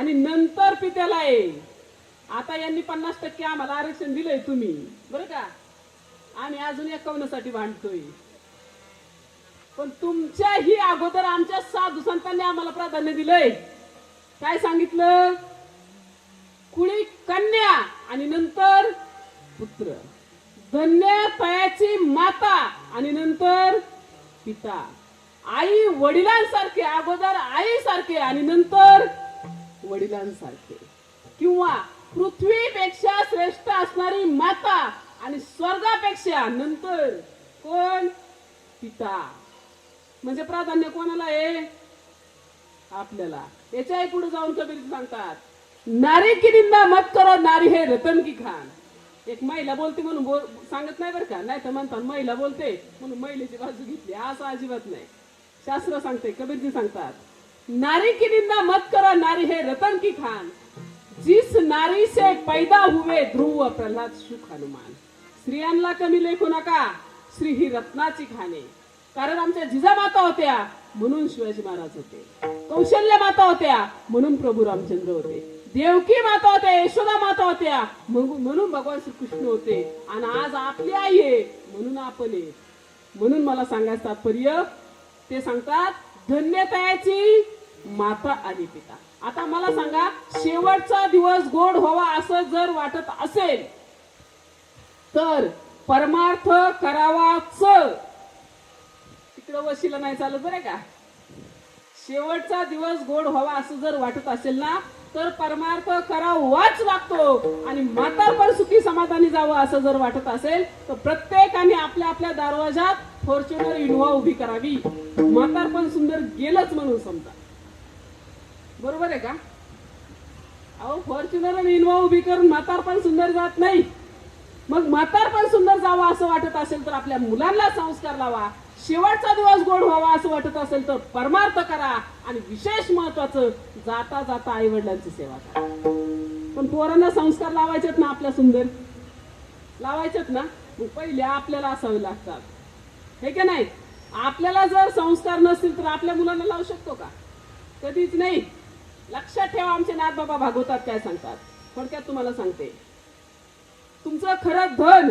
आणि नंतर पित्याला आहे. आता यांनी पन्नास टक्के आम्हाला आरक्षण दिलंय तुम्ही. बरं का? आम्ही अजून एकावन्नसाठी भांडतोय. पण तुमच्याही अगोदर आमच्या साधू संतांनी आम्हाला प्राधान्य दिलंय. काय सांगितलं? कुळी कन्या आणि नंतर पुत्र. धन्य पयाची माता आणि नंतर पिता. आई वडिलांसारखे अगोदर आईसारखे आणि नंतर वडिलांसारखे. किंवा पृथ्वीपेक्षा श्रेष्ठ असणारी माता आणि स्वर्गापेक्षा नंतर कोण? पिता. म्हणजे प्राधान्य कोणाला आहे? आपल्याला. याच्याही पुढे जाऊन कबीर सांगतात नारी की निंदा मत करो नारी हे रतन की खान. एक महिला बोलते म्हणून बोल सांगत नाही बरं का? नाही तर म्हणतात महिला बोलते म्हणून महिलेची बाजू घेतली. असं अजिबात नाही. शास्त्र सांगते कबीरजी सांगतात नारी की निंदा मत करो नारी है रतन की खान. जिस नारी से पैदा हुए ध्रुव प्रल्हाद सुख हनुमान. स्त्रियांना कमी लेखू नका श्री ही रत्नाची खाणे कारण आमच्या जिजामाता होत्या म्हणून शिवाजी महाराज होते. कौशल्य माता होत्या म्हणून प्रभू रामचंद्र होते. देवकी माता होत्या यशोदा माता होत्या म्हणून म्हणून भगवान श्रीकृष्ण होते. आणि आज आपली आई आहे म्हणून आपण आहे. म्हणून मला सांगायचं तात्पर्य ते सांगतात धन्यतायाची माता आणि पिता. आता मला सांगा शेवटचा दिवस गोड व्हावा असं जर वाटत असेल तर परमार्थ करावाच. तिकडं वशीला नाही चालत बरं का? शेवटचा दिवस गोड व्हावा असं जर वाटत असेल ना तर परमार्थ करावाच लागतो. आणि म्हातारपण सुखी समाधानी जावं असं जर वाटत असेल तर प्रत्येकाने आपल्या आपल्या दरवाजात फॉर्च्युनर इनोव्हा उभी करावी. म्हातारपण सुंदर गेलंच म्हणून समजा. बरोबर आहे का? अहो फॉर्च्युनर आणि इनोवा उभी करून म्हातार पण सुंदर जात नाही. मग म्हातार पण सुंदर जावा असं वाटत असेल तर आपल्या मुलांना संस्कार लावा. शेवटचा दिवस गोड व्हावा असं वाटत असेल तर परमार्थ करा आणि विशेष महत्वाचं जाता जाता आई वडिलांची सेवा करा. पण पोरांना संस्कार लावायचेत ना आपल्या सुंदर? लावायचेत ना? पहिल्या आपल्याला असावे लागतात. हे का नाही? आपल्याला जर संस्कार नसतील तर आपल्या मुलांना लावू शकतो का? कधीच नाही. लक्षात ठेवा आमचे नाथ बाबा भागवतात काय सांगतात. थोडक्यात तुम्हाला सांगते. तुमचं खरं धन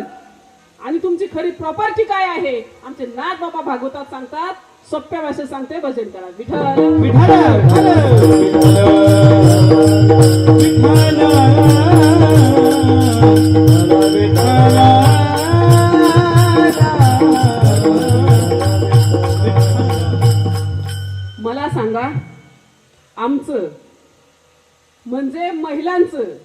आणि तुमची खरी प्रॉपर्टी काय आहे? आमचे नाथ बाबा भागवतात सांगतात. सोप्या भाषेत सांगते भजन करा. विठ्ठल विठाला म्हणजे महिलांचं.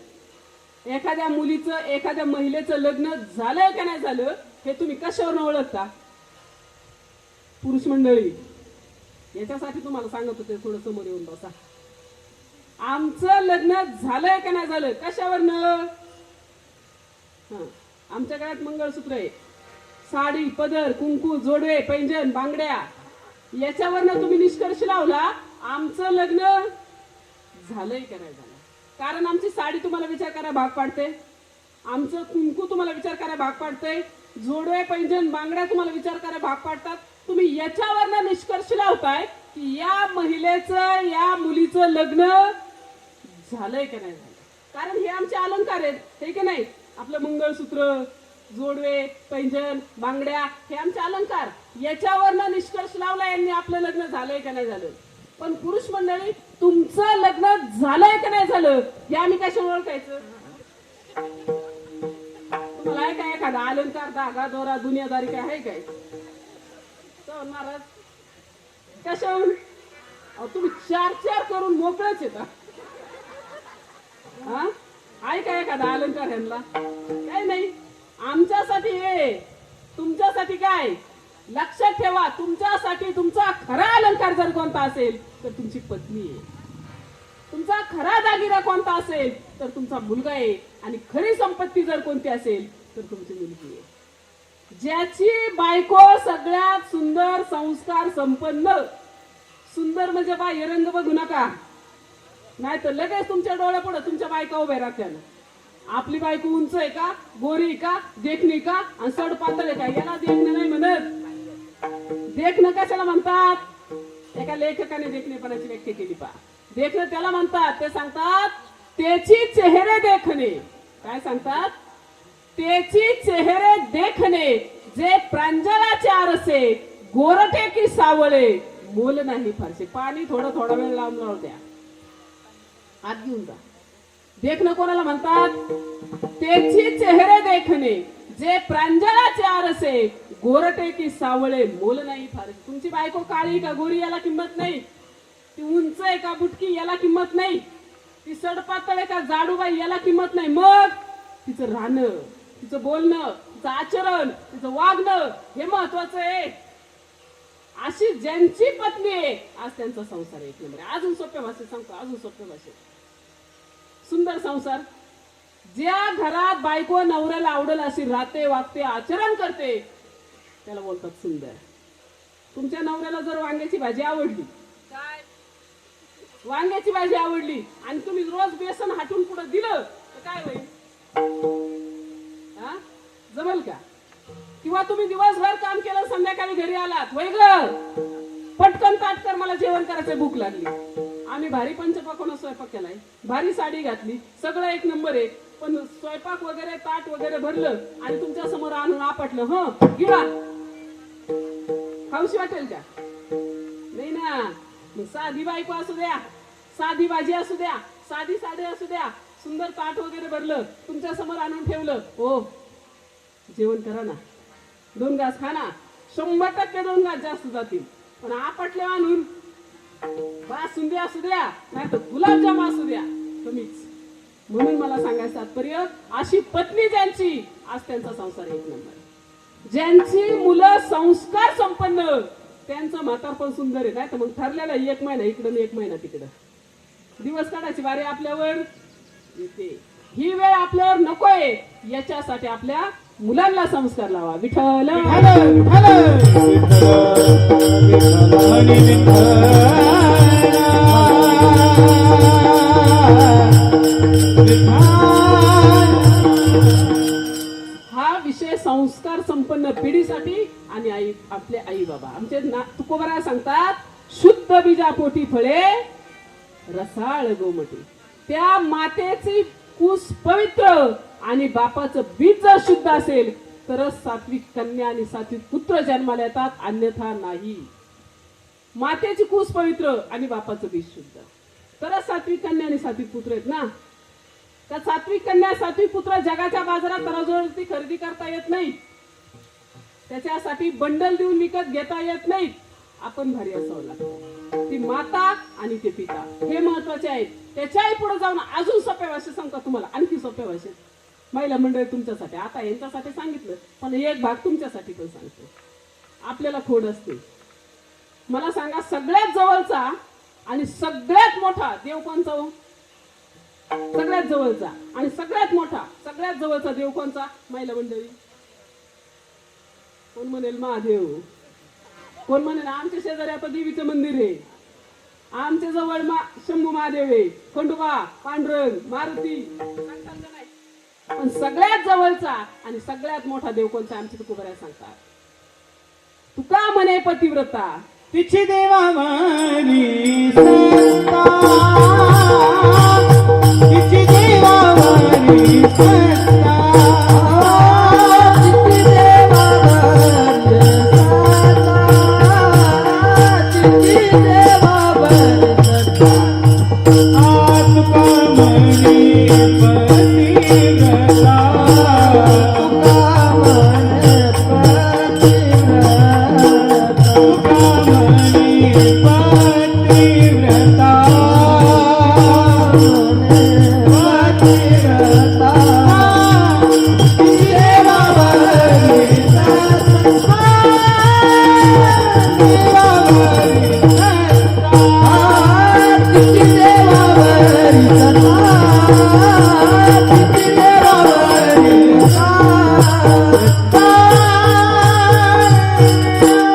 एखाद्या मुलीचं एखाद्या महिलेचं लग्न झालंय का नाही झालं हे तुम्ही कशावर ओळखता? पुरुष मंडळी याच्यासाठी तुम्हाला सांगत होते थोडं समोर येऊन बसा. आमचं लग्न झालंय का नाही झालं? कशावरनं? हं, आमच्या घरात मंगळसूत्र आहे. साडी पदर कुंकू जोडवे पैंजण बांगड्या याच्यावरनं तुम्ही निष्कर्ष लावला आमचं लग्न झालंय का नाही झालं? कारण आमची साडी तुम्हाला विचार करा भाग पाडते. आमचं कुंकू तुम्हाला विचार करा भाग पाडते. जोडवे पैंजण बांगड्या तुम्हाला विचार करा भाग पाडतात. तुम्ही याच्यावर निष्कर्ष लावताय की या महिलेचं या मुलीचं लग्न झालंय का नाही झालं कारण हे आमचे अलंकार आहेत हे की नाही? आपलं मंगळसूत्र जोडवे पैंजण बांगड्या हे आमचे अलंकार. याच्यावरनं निष्कर्ष लावला यांनी आपलं लग्न झालंय का नाही झालं पण पुरुष मंडळी तुमचं लग्न झालंय का नाही झालं? हे आम्ही कशावर ओळखायचं? तुम्हाला काय एखादा अलंकार धागा दोरा दुनियादारी काय आहे काय? चल महाराज. कशावर तुम्ही चार चार करून मोकळच येता. हा? आहे काय एखादा अलंकार ह्यांना? काय नाही. आमच्यासाठी हे. तुमच्यासाठी काय? लक्षात ठेवा तुमच्यासाठी तुमचा खरा अलंकार जर कोणता असेल तर तुमची पत्नी आहे. तुमचा खरा दागिना कोणता असेल तर तुमचा मुलगा आहे. आणि खरी संपत्ती जर कोणती असेल तर तुमची मुलगी आहे. ज्याची बायको सगळ्यात सुंदर संस्कार संपन्न सुंदर म्हणजे बा रंग बघू नका. नाही तर लगेच तुमच्या डोळ्यापुढे तुमच्या बायका उभ्या राहत्या. आपली बायको उंच आहे का गोरी आहे का देखणी का आणि सड पातळ आहे का याला देखणं नाही म्हणत. देखणं कशाला म्हणतात? एका लेखकाने देखणेपणाची व्याख्या केली पा देखणं त्याला म्हणतात. ते सांगतात त्याची चेहरे देखणे. काय सांगतात? त्याची चेहरे देखणे जे प्रांजळाचे आरसे गोरटे की सावळे. बोल नाही फारसे. पाणी थोडं थोडा वेळ लावून लावून द्या. आत घेऊन जा. देखणं कोणाला म्हणतात? त्याची चेहरे देखणे जे प्रांजळाचे आरसे गोरटे की सावळे मोल नाही फार. तुमची बायको काळी का? गोरी याला किंमत नाही. ती उंच आहे का? बुटकी याला किंमत नाही. ती सडपातळ आहे का? जाडूबाई याला किंमत नाही. मग तिचं राहणं तिचं बोलणं तिचं आचरण तिचं वागणं हे महत्वाचं आहे. अशी ज्यांची पत्नी आहे आज त्यांचा संसार एक नंबर अजून सोप्या भाषेत सांगतो अजून सोप्या भाषेत. सुंदर संसार. ज्या घरात बायको नवऱ्याला आवडेल अशी राहते वागते आचरण करते त्याला बोलतात सुंदर तुमच्या नवऱ्याला जर वांग्याची भाजी आवडली काय? वांग्याची भाजी आवडली आणि तुम्ही रोज बेसन हाटून पुढे दिलं तर काय होईल? हा? जमेल का? किंवा तुम्ही दिवसभर काम केलं संध्याकाळी घरी आलात वय ग? पटकन ताटकर मला जेवण करायचं भूक लागली. आम्ही भारी पंचपाकोनं स्वयंपाक केलाय. भारी साडी घातली. सगळं एक नंबर आहे. पण स्वयंपाक वगैरे ताट वगैरे भरलं आणि तुमच्यासमोर आणून आपटलं ह? किंवा खाऊशी वाटेल का? नाही ना. साधी बायको असू द्या साधी भाजी असू द्या साधी साडी असू द्या सुंदर ताट वगैरे भरलं तुमच्यासमोर आणून ठेवलं हो जेवण करा ना. दोन घास खा ना. शंभर टक्के दोन घास जास्त जातील. पण आपटले आणून. बासुंदी असू द्या नाही तर गुलाबजाम असू द्या. कमीच. म्हणून मला सांगायचं तात्पर्य अशी पत्नी ज्यांची आज त्यांचा संसार एक नंबर. ज्यांची मुलं संस्कार संपन्न त्यांचं म्हातारपण सुंदर आहे. नाही तर मग ठरलेलं एक महिना इकडं एक महिना तिकडं. दिवस काढायची वारे आपल्यावर. येते ही वेळ आपल्यावर नकोय. याच्यासाठी आपल्या मुलांना संस्कार लावा. विठ्ठल. विठ्ठल, विठ्ठल. पिढीसाठी आणि आई आपले आई बाबा आमचे ना तुकोबरा सांगतात शुद्ध बीजापोटी फळे रसाळ गोमटी. त्या मातेची कुस पवित्र आणि बापाचं बीज जर शुद्ध असेल तरच सात्विक कन्या आणि सात्विक पुत्र जन्माला येतात अन्यथा नाही. मातेची कुस पवित्र आणि बापाचं बीज शुद्ध. तरच सात्विक कन्या आणि सात्विक पुत्र आहेत ना? त्या सात्विक कन्या सात्विक पुत्र जगाच्या बाजारात तराजोवरती खरेदी करता येत नाही त्याच्यासाठी बंडल देऊन विकत घेता येत नाही आपण भारी असावं लागतो ती माता आणि ते पिता. हे महत्त्वाचे आहेत. त्याच्याही पुढे जाऊन अजून सोप्या भाषेत सांगतो तुम्हाला? आणखी सोप्या भाषेत. महिला मंडळ तुमच्यासाठी. आता यांच्यासाठी सांगितलं. पण एक भाग तुमच्यासाठी पण सांगतो. आपल्याला खोड असते मला सांगा सगळ्यात जवळचा आणि सगळ्यात मोठा देव कोणचा सगळ्यात जवळचा आणि सगळ्यात मोठा सगळ्यात जवळचा देव कोणचा महिला मंडळी. कोण म्हणेल महादेव? कोण म्हणेल आमच्या शेजारी आता देवीचं मंदिर आहे. आमच्या जवळ मा शंभू महादेव आहे. खंडोबा पांडुरंग मारुती. पण सगळ्यात जवळचा आणि सगळ्यात मोठा देव कोणता आमच्या तुकोबऱ्या सांगतात. तुका म्हणे पतिव्रता. तिची देवा सा